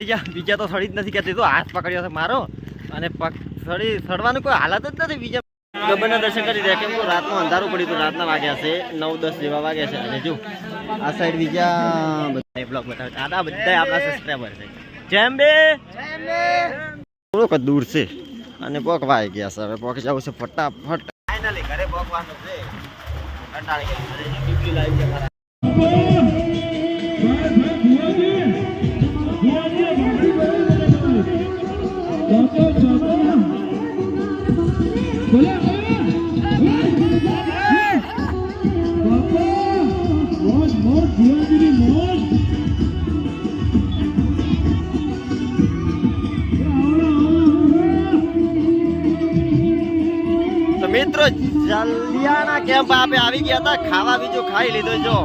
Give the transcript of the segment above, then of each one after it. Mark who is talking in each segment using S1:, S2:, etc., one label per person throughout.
S1: બીજા તો સડી જ નથી કહેતી તો હાથ પકડ્યો છે મારો. અને પગ સડી, સડવાનું કોઈ હાલત જ નથી. બીજા ગબ્બરના દર્શન કરી રહ્યા. કેમ કે રાતનું અંધારું પડ્યું હતું. રાતના વાગ્યા છે. નવ, દસ જેવા વાગ્યા છે અને જો, આ સાઈડ બીજા બધા બ્લોક બતાવે છે. બધા આપણા સબસ્ક્રાઈબર છે. જેમ બે. થોડોક દૂર છે. અને પોકવાઈ ગયા છે. હવે પોકી જવું છે ફટાફટ. ફાઇનલી ઘરે પોકવાનું છે. કંટાળી ગયા. મિત્રો જલિયાના કેમ્પ આપે આવી ગયા હતા ખાવા બીજું ખાઈ લીધું જો.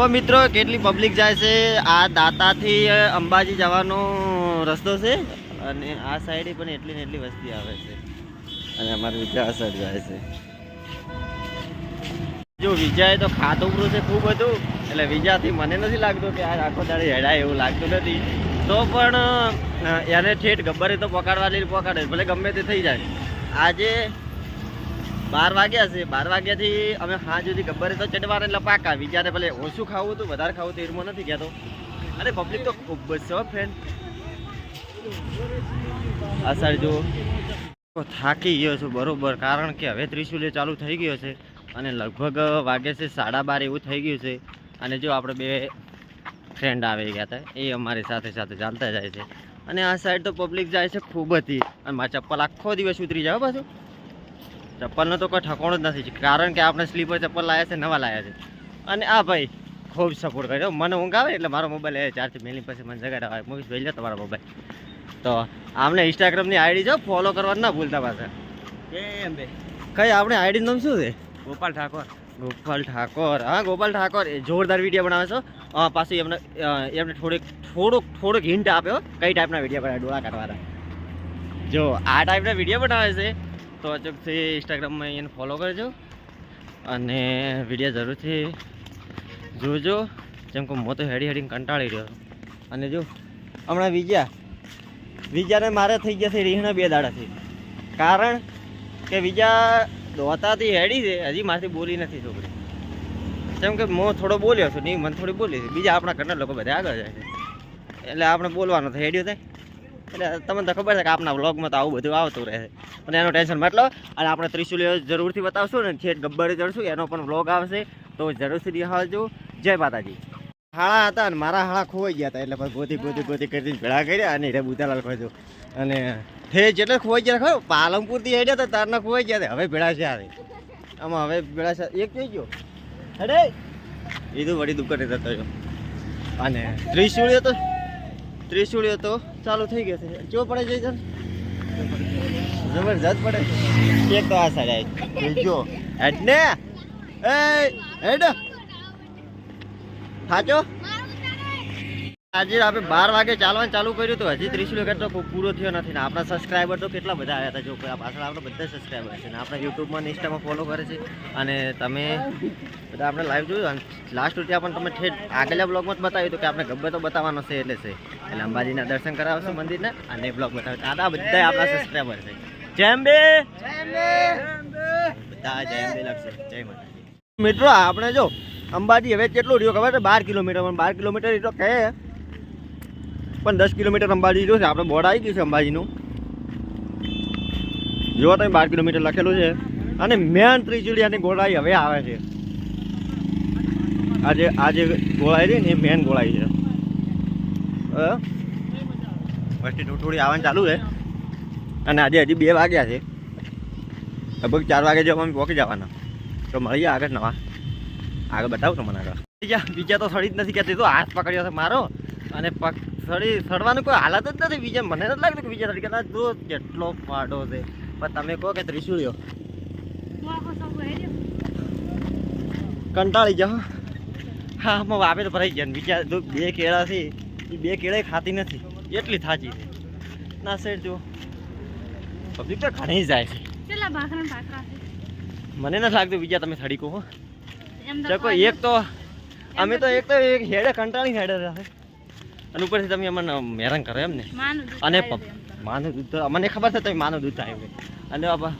S1: તો મિત્રો, કેટલી પબ્લિક જાય છે? આ દાતાથી અંબાજી જવાનો રસ્તો છે અને આ સાઈડે પણ એટલી ને એટલી વસ્તી આવે છે. અને અમારું વિજય સાઈડ જાય છે. જો વિજય તો ખાતું પૂરું છે ખૂબ હતું એટલે વિજાથી મને નથી લાગતું કે આ આખો દાડે હેડાય એવું લાગતું નથી. તો પણ એને ઠેઠ ગબ્બરે તો પકડવાની પકડે, ભલે ગમે તે થઈ જાય. આજે બાર વાગ્યા છે. બાર વાગ્યાથી અમે હા સુધી ગબ્બરે તો ચડવાના એટલે પાકા વિચારે ભલે ઓછું ખાવું હતું, વધારે ખાવું તો એરમો નથી કહેતો અને પબ્લિક તો ખૂબ જ છે ફ્રેન્ડ સાઈડ જો થાકી ગયો છું, બરોબર. કારણ કે હવે ત્રિશુલે ચાલુ થઈ ગયો છે અને લગભગ વાગે છે, સાડા બાર એવું થઈ ગયું છે. અને જો આપણે બે ફ્રેન્ડ આવી ગયા હતા, એ અમારી સાથે સાથે ચાલતા જાય છે. અને આ સાઈડ તો પબ્લિક જાય છે ખૂબ હતી અને મારા ચપ્પલ આખો દિવસ ઉતરી જાય પાછું. ચપ્પલનો તો કોઈ ઠકોણો જ નથી. કારણ કે આપણે સ્લીપર ચપ્પલ લાવ્યા છે નવા લાવ્યા છે. અને આ ભાઈ ખૂબ સપોર્ટ કર્યો મને ઊંઘ આવે એટલે મારો મોબાઈલ એ ચાર્જથી મેલી પછી મને જગાડ. આવે મૂવી જોઈ લે તમારો મોબાઈલ તો આમને ઇન્સ્ટાગ્રામની આઈડી જો ફોલો કરવાનું ના ભૂલતા પાછા.
S2: કેમ બે.
S1: કઈ આપણે આઈડી નામ શું છે?
S2: ગોપાલ ઠાકોર.
S1: ગોપાલ ઠાકોર. હા ગોપાલ ઠાકોર. જોરદાર વીડિયો બનાવે છો. પાછું એમને એમને થોડીક થોડુંક થોડુંક હિન્ટ આપ્યો કઈ ટાઈપના વીડિયો બનાવે ડોળા કાઢવાના. જો આ ટાઈપના વીડિયો બનાવે છે. તો અચૂકથી ઇન્સ્ટાગ્રામમાં એને ફોલો કરજો અને વીડિયો જરૂરથી જોજો. જેમ કે હું તો હેડી હેડીને કંટાળી રહ્યો. અને જો, હમણાં વિજયા. વિજયાને મારે થઈ ગયા છે રીહણા બે દાડાથી. કારણ કે બીજા દોતાથી હેડી છે, હજી મારાથી બોલી નથી છોકરી. જેમ કે હું થોડો બોલ્યો છું, નહીં, મને થોડી બોલી છે. બીજા આપણા ઘરના લોકો બધા આગળ જાય છે. એટલે આપણે બોલવાનું થાય, હેડ્યું થાય. એટલે તમને તો ખબર છે કે આપણા વ્લોગમાં તો આવું બધું આવતું રહે છે. અને એનું ટેન્શન મતલબ અને આપણે ત્રિશુલ્ય જરૂરથી બતાવશું ને છેટ ગબ્બરે ચડશું, એનો પણ વ્લોગ આવશે. તો જરૂરથી નિહાળજો જય માતાજી. હાળા હતા અને મારા હાળા ખોવાઈ ગયા હતા, એટલે પછી ગોતી ગોતી ગોતી કરી ભેળા કર્યા અને રે બુધાલાલ ખોજો અને હે જેટલે ખોવાઈ ગયા, ખબર? પાલનપુરથી હેડ્યા હતા, તારના ખોવાઈ ગયા હતા. હવે ભેળા છે આવે. આમાં હવે ભેળા છે. એક થઈ ગયો. હેડે. એ તો વળી દુકાને રહ્યો. અને ત્રિશુળીઓ તો ત્રિશુળીઓ તો ચાલુ થઈ ગયો છે. જો પડે જઈ જન જબરજસ્ત પડે. એક તો આ સાઈડ આવી. હેડ ને એ હેડ. સાચો આજે આપણે બાર વાગે ચાલવાનું ચાલુ કર્યું તો હજી ત્રીસ કિલોમીટર તો પૂરો થયો નથી ને આપણા સબસ્ક્રાઈબર તો કેટલા બધા આવ્યા હતા જો પાછળ આપણે બધા સબસ્ક્રાઈબર છે ને આપણે યુટ્યુબમાં ને ઇન્સ્ટામાં ફોલો કરે છે. અને તમે બધા આપણે લાઈવ જોયું અને લાસ્ટ સુધી પણ તમે ઠેઠ આગલા બ્લોગમાં જ બતાવ્યું હતું કે આપણે ગબ્બર તો બતાવવાનો છે એટલે છે. એટલે અંબાજીના દર્શન કરાવશે મંદિરના અને બ્લોગ બતાવે આ બધા આપણા સબસ્ક્રાઈબર છે. જેમ બે બધા જય માતાજી. મિત્રો આપણે જો અંબાજી હવે કેટલું રહ્યું ખબર છે? બાર કિલોમીટર પણ. બાર કિલોમીટર એટલો કહે. પણ દસ કિલોમીટર અંબાજી જો છે આપણે બોર્ડ આવી ગયું છે અંબાજીનું. જો તમે બાર કિલોમીટર લખેલું છે. અને મેન ત્રિચુડિયાની ગોળાઈ હવે આવે છે. આજે આજે ગોળાઈ રહી ને એ મેન ગોળાઈ છે? વસ્તી થોડી આવવાનું ચાલુ છે. અને આજે હજી બે વાગ્યા છે. લગભગ ચાર વાગે જો અમે પહોંચી જવાના. તો મળીએ આગળ નવા. આગળ બતાવું તો મને આગળ. બીજા બીજા તો સડી જ નથી કહેતી તો હાથ પકડ્યો છે મારો. અને પગ સડી સડવાનું કોઈ હાલત જ નથી. બીજા મને નથી લાગતું કે બીજા સડી કદાચ જો કેટલો પાડો છે. પણ તમે કહો કે ત્રિશુળ્યો કંટાળી જાઓ. હા, આમાં વાપે તો ભરાઈ ગયા. બીજા જો બે કેળા છે, એ બે કેળા ખાતી નથી. એટલી થાચી છે. ના સાઈડ જો પબ્લિક તો ઘણી જાય છે.
S3: કેટલા ભાખરા ભાખરા
S1: મને નથી લાગતું બીજા તમે થડી કહો ચકો એક તો અમે તો એક તો એક હેડે કંટાળી હેડે રહે અને ઉપરથી તમે અમને હેરાન કરો એમ ને અને. માનું દૂધ તો મને ખબર છે તમે માનું દૂધ થાય અને બાપા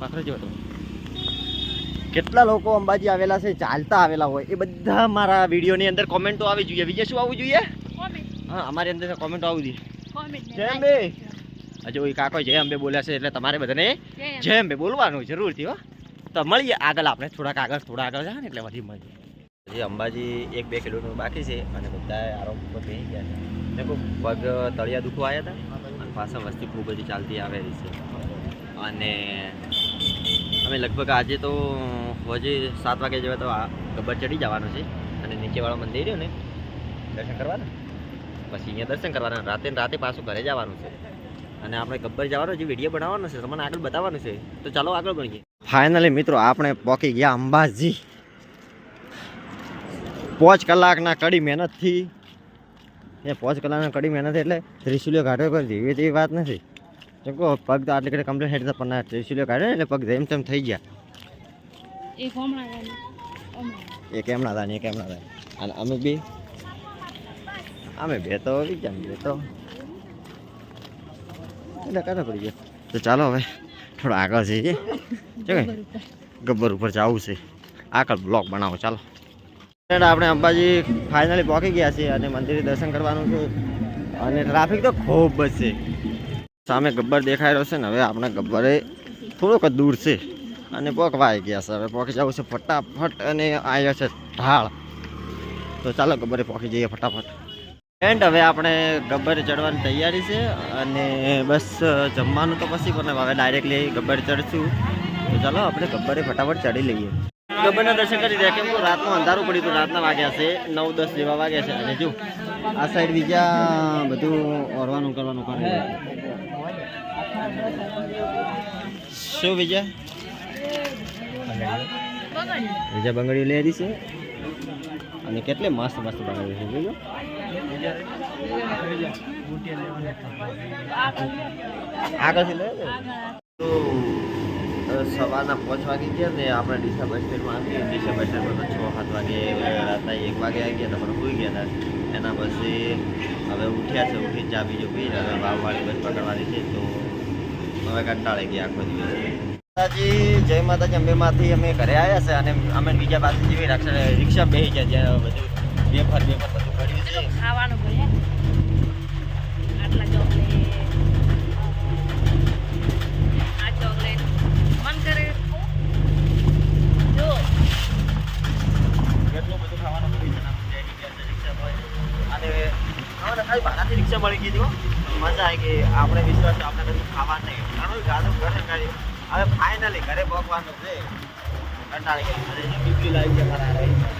S1: પાખરે જો તમે. કેટલા લોકો અંબાજી આવેલા છે ચાલતા આવેલા હોય એ બધા મારા વિડીયોની અંદર કોમેન્ટો આવી જોઈએ. બીજે શું આવવું જોઈએ? હા અમારી અંદર કોમેન્ટો આવવી જોઈએ. જય હજુ કાકો જય અંબે બોલ્યા છે એટલે તમારે બધાને
S3: જય અંબે.
S1: બોલવાનું જરૂરથી હો. તો મળીએ આગળ આપણે. થોડાક આગળ થોડા આગળ જાય ને એટલે વધી મળીએ. હજી અંબાજી એક બે કિલોમીટર બાકી છે અને બધા આરોપ ઉપર થઈ ગયા છે. ખૂબ પગ તળિયા દુખવા આવ્યા હતા અને પાછા વસ્તી ખૂબ બધી ચાલતી આવેલી છે. અને અમે લગભગ આજે તો હજી સાત વાગે જેવા તો આ ગબ્બર ચડી જવાનું છે અને નીચેવાળો મંદિર રહ્યો ને દર્શન કરવાના? પછી અહીંયા દર્શન કરવાના. રાતે રાતે પાછું ઘરે જવાનું છે. અને આપણે ગબ્બર જવાનો જે વીડિયો બનાવવાનો છે તમને આગળ બતાવવાનું છે. તો ચાલો આગળ બનીએ ફાઇનલી મિત્રો આપણે પહોંચી ગયા અંબાજી. પાંચ કલાકના કડી મહેનતથી. એ પાંચ કલાકના કડી મહેનત એટલે ત્રિશુલ્યો ઘાટો કરી દીધી એવી તેવી વાત નથી. કેમ કહો પગ તો આટલી કડી કમ્પ્લેટ હેઠળ પણ ત્રિશુલ્યો કાઢે એટલે પગ જેમ તેમ થઈ ગયા.
S3: એક હમણાં એક હમણાં.
S1: એ કેમ ના થાય ને એ કેમ ના થાય. અને અમે બી. અમે બે તો વિચાર બે તો. તો ચાલો હવે, થોડો આગળ જઈએ. ગબ્બર ઉપર જવું છે. આગળ બ્લોક બનાવો, ચાલો. આપણે અંબાજી ફાઇનલી પહોંચી ગયા છીએ અને મંદિરે દર્શન કરવાનું છે. અને ટ્રાફિક તો ખૂબ જ છે. સામે ગબ્બર દેખાઈ રહ્યો છે ને, હવે આપણે ગબ્બરે થોડોક દૂર છે. અને પોકવાઈ ગયા છે. હવે પોકી જવું છે ફટાફટ અને આવ્યા છે ઢાળ. તો ચાલો ગબ્બરે પોકી જઈએ ફટાફટ. એન્ડ હવે આપણે ગબ્બર ચડવાની તૈયારી છે અને બસ જમવાનું તો પછી પણ હવે ડાયરેક્ટલી ગબ્બર ચડશું. તો ચાલો આપણે ગબ્બરે ફટાફટ ચડી લઈએ. ગબ્બરના દર્શન કરી રહ્યા. કેમ કે રાતનું અંધારું પડ્યું હતું રાતના વાગ્યા છે. નવ, દસ જેવા વાગ્યા છે. અને જો, આ સાઈડ બીજા બધું ઓરવાનું કરવાનું કરે શું બીજા. બીજા બંગડીઓ લેરી છે. અને કેટલી મસ્ત મસ્ત બંગડીઓ છે, જોજો. આગળથી લે. સવારના પાંચ વાગે ગયા ને આપણે ડીસા બસ સ્ટેન્ડમાં આવી ડીસા બસ સ્ટેન્ડમાં છ, સાત વાગે, રાતના એક વાગે આવી ગયા તમારે સુઈ ગયા હતા. એના પછી હવે ઉઠ્યા છે ઉઠી ચા બીજું પી રહ્યા વાવવાળી બસ પકડવાની છે, તો હવે કંટાળી ગયા આખો દિવસ. માતાજી, જય માતાજી. અંબેમાંથી અમે ઘરે આવ્યા છે અને અમે બીજા પાસે જેવી રિક્ષા બેસી ગયા જ્યાં બધું બેફર બેફર બધું પડ્યું છે
S3: ખાવાનું ભલે આટલા ચોકલેટ આ ચોકલેટ મન કરે જો
S1: કેટલું બધું ખાવાનું રિક્ષા પર અને હવે ખાલી ભાડાથી રિક્ષા મળી ગઈ હતી મજા આવી ગઈ આપણે વિશ્વાસ આપણે બધું ખાવા નહીં ઘણું ગાધું ઘરે ગાડી હવે ફાઇનલી ઘરે પહોંચવાનું છે કંટાળી ગયા બીપી લાવી છે મારા